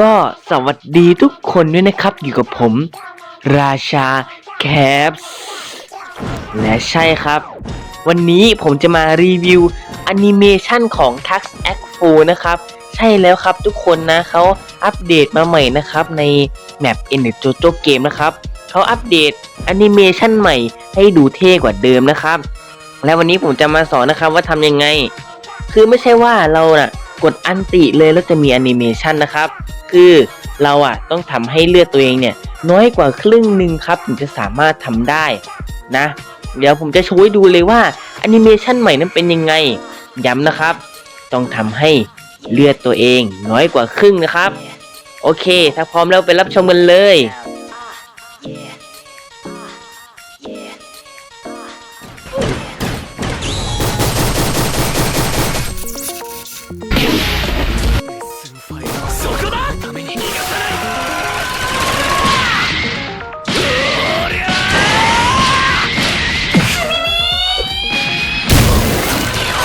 ก็สวัสดีทุกคนด้วยนะครับ อยู่กับผม ราชาแคปและใช่ครับ วันนี้ผมจะมารีวิวแอนิเมชันของ Tux a c 4นะครับ ใช่แล้วครับทุกคนนะเขาอัปเดตมาใหม่นะครับ ในแมป e n d JoJo Game นะครับเขาอัปเดตแอนิเมชันใหม่ให้ดูเท่กว่าเดิมนะครับ และวันนี้ผมจะมาสอนนะครับว่าทำยังไง คือไม่ใช่ว่าเราน่ะ กดอันติเลยแล้วจะมีแอนิเมชันนะครับ คือเราอะต้องทำให้เลือดตัวเองเนี่ย น้อยกว่าครึ่งหนึ่งครับ ถึงจะสามารถทำได้นะ เดี๋ยวผมจะโชว์ให้ดูเลยว่าแอนิเมชันใหม่นั้นเป็นยังไง ย้ำนะครับ ต้องทำให้เลือดตัวเองน้อยกว่าครึ่งนะครับ โอเค ถ้าพร้อมแล้วไปรับชมกันเลย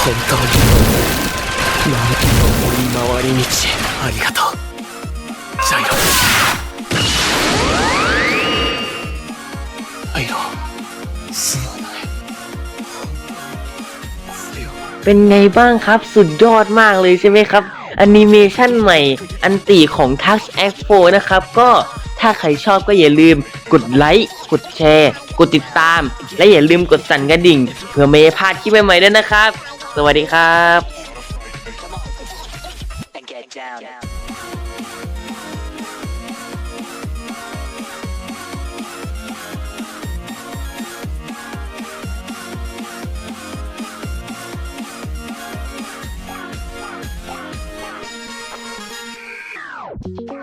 本当に守り回り道ありがとうジャイロアイロすまないそれを เป็นไงบ้างครับ สุดยอดมากเลยใช่ไหมครับแอนิเมชันใหม่ อันตีของ Tux a c 4นะครับ ก็ถ้าใครชอบก็อย่าลืมกดไลค์กดแชร์ กดติดตาม และอย่าลืมกดสั่นกระดิ่ง เพื่อไม่ให้พลาดคลิปใหม่ๆด้วยนะครับ สวัสดีครับ and get down. Thank